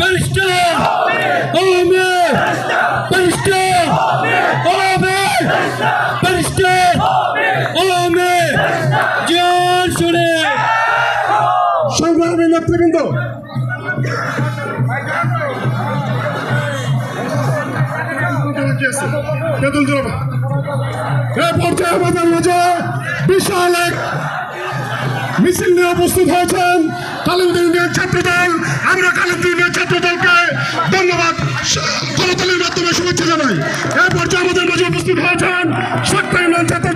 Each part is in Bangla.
Barışçı! Amin! Barışçı! Amin! Barışçı! Amin! Can Şule! Şunların öpüründü. Kadın durumu. Reporter Badan Hoca, bir şahane মিছিল নিয়ে উপস্থিত হয়েছেন কালিমদিনের ইউনিয়ন ছাত্র দল। আমরা কালিমদিনের ইউনিয়ন ছাত্র দলকে ধন্যবাদ করতালির মাধ্যমে শুভেচ্ছা জানাই। এরপর যে আমাদের মাঝে উপস্থিত হয়েছেন সত্য ছাত্র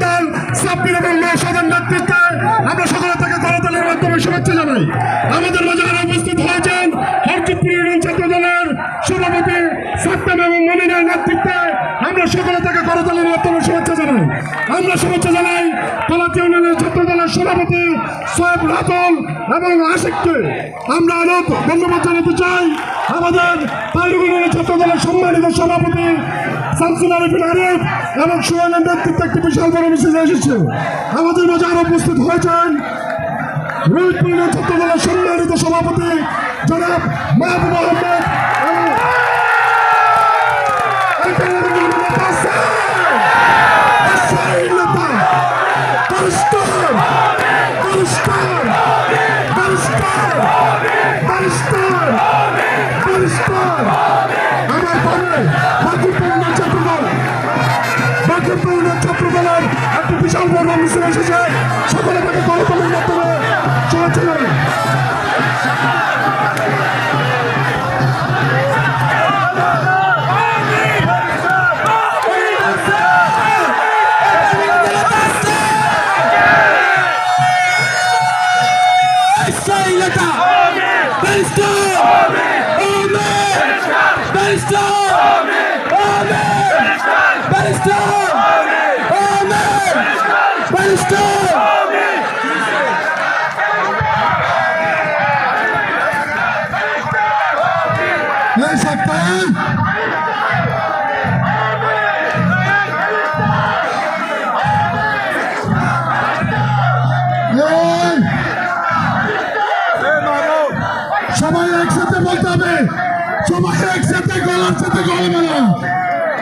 ইউনিয়নের ছাত্র সভাপতি সোয়েব রাতুল এবং আশিককে আমরা আরও ধন্যবাদ জানাতে চাই। আমাদের তাইরুগুনের ছাত্র দলের সম্মানিত সভাপতি শামসুল আরিফিন আরিফ এবং সুহানের নেতৃত্বে একটি বিশাল বড় মিছিল এসেছে। আমাদের মাঝে আরও উপস্থিত হয়েছেন রোহিতপুর ছাত্র দলের সম্মানিত সভাপতি জনাব মাহবুব আহমেদ সবাই একসাথে বলতে হবে। সবাই একসাথে গলার সাথে গলা মেলা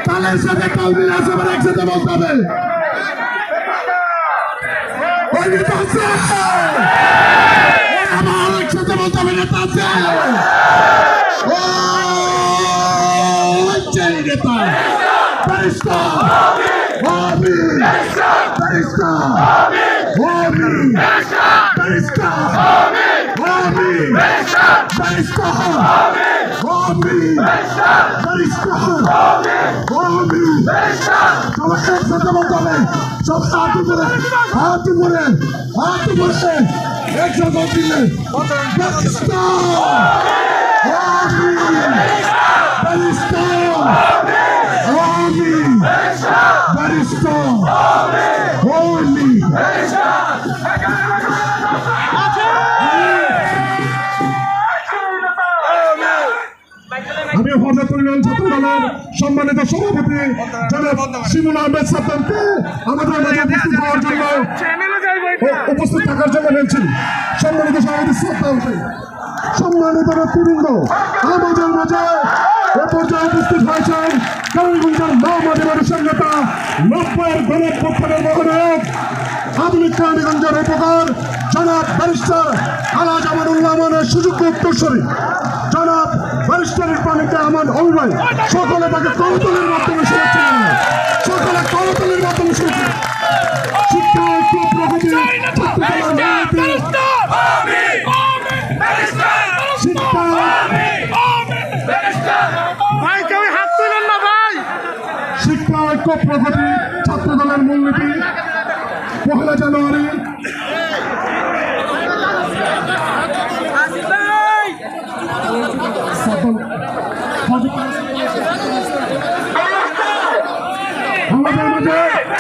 তালের সাথে তাল মিলে সবার একসাথে বলতে হবে। আমার একসাথে বলতে হবে, নেতা আছে। নেতা ব্যারিস্টার আমি ব্যারিস্টার আমি ব্যারিস্টার আমি ব্যারিস্টার আমি ব্যারিস্টার আমি সবাই একসাথে বলতে হবে সব হাত উপরে হাত উপরে হাত উপরে একসাথে দিলে সম্মানিত সভাপতি শিমুল আহমেদ সাদ্দামকে আমাদের উপস্থিত হওয়ার জন্য ও- উপস্থিত থাকার জন্য বলছি সম্মানিত সভাপতি সাদ্দামকে সম্মানিত নেতৃবৃন্দ আমাদের মাঝে এ পর্যায়ে উপস্থিত হয়েছেন কালীগঞ্জের মোহাম্মদ মানুষের নেতা নব্বইয়ের গণপ্রত্যানের মহানায়ক আধুনিক কালীগঞ্জের উপকার জনাব ব্যারিস্টার আলাজ আমানুল্লাহ আমানের সুযোগ্য উত্তরসরী। জনাব ব্যারিস্টারের পানিতে আমার অভিনয় সকলে তাকে করতলের মাধ্যমে শুনেছেন সকলে করতলের মাধ্যমে শুনেছেন। শিক্ষা ঐক্য প্রগতি শিক্ষা ঐক্য প্রগতি ছাত্র দলের মূলনীতি। পহেলা জানুয়ারি আমাদের মাঝে হাজিপুর ছাত্র দলের সম্মানিত সভাপতি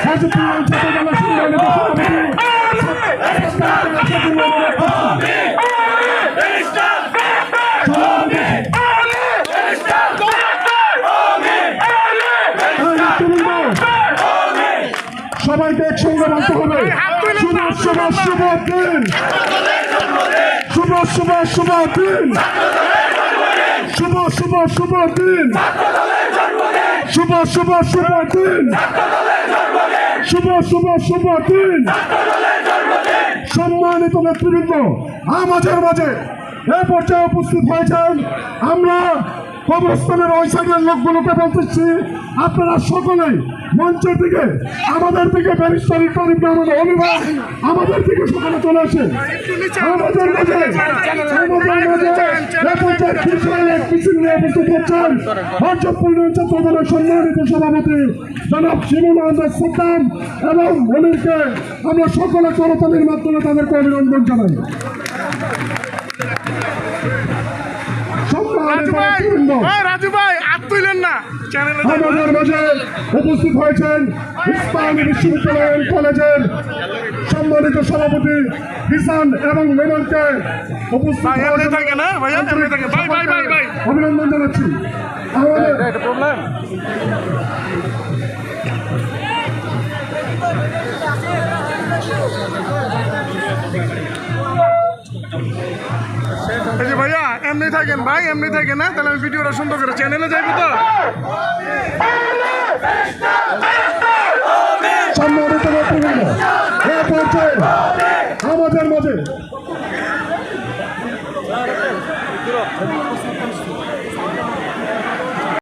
সবাইকে একসঙ্গে বলতে হবে। শুভ শুভ শুভ দিন। শুভ শুভ শুভ দিন। শুভ শুভ শুভ দিন। শুভ শুভ শুভ দিন। শুভ শুভ শুভ দিন। সম্মানিত নেতৃবৃন্দ আমাদের মাঝে এ পর্যায়ে উপস্থিত হয়েছেন আমরা কবরস্থানের ওই সাইডের লোকগুলোকে বলতেছি, আপনারা সকলেই মঞ্চের দিকে, আমাদের দিকে ব্যারিস্টারি আমাদের অভিভাবক আমাদের দিকে সকলে চলে আসে। আমাদের মাঝে আমাদের মাঝে এবং আমরা সকলে করতালির মাধ্যমে তাদেরকে অভিনন্দন জানাই। রাজু ভাই রাজু ভাই হাত তুলেন না। আমাদের মাঝে উপস্থিত হয়েছেন ইসলামী বিশ্ববিদ্যালয় কলেজের সম্মানিত সভাপতি কিষান এবং মেননকে উপস্থিত। অভিনন্দন জানাচ্ছি। ভাইয়া এমনি থাকেন ভাই, এমনি থাকেন না তাহলে আমি ভিডিওটা সুন্দর করে চ্যানেলে যাইবো তো। আমাদের মাঝে।